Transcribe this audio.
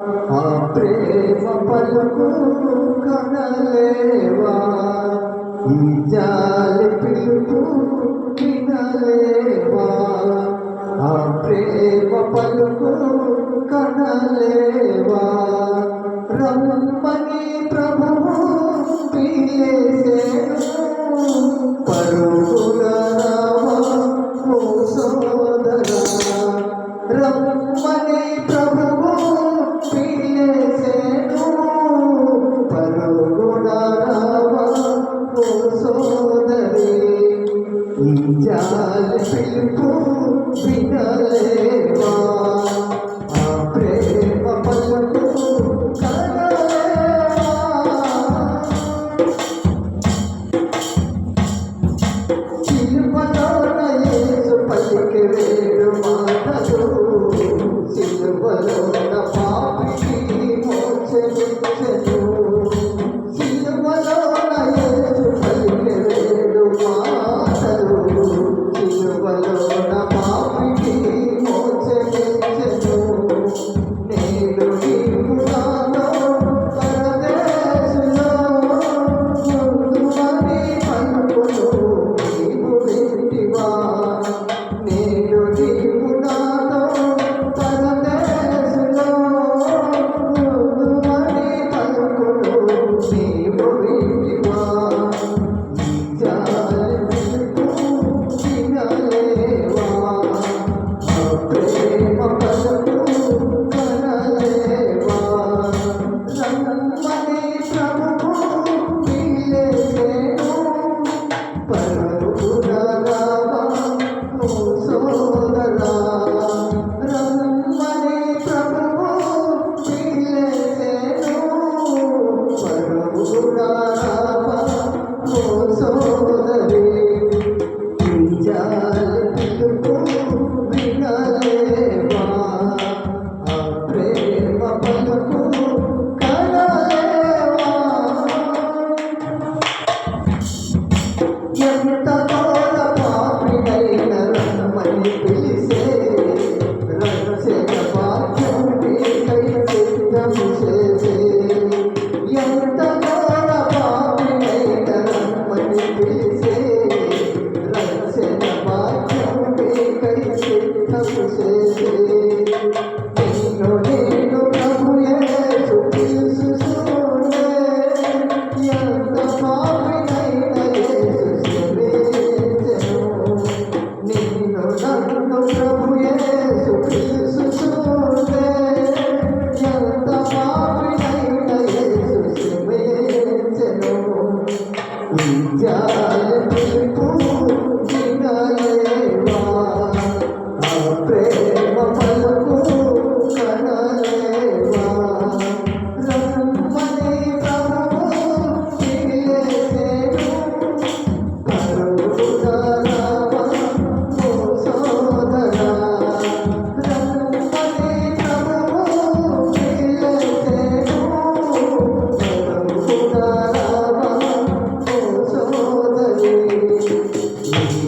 ఆ ప్రేమ పలుకు కనలేవా? ఈ జాలి పిలుపు கொண்டிருக்கும் Yeah, I'm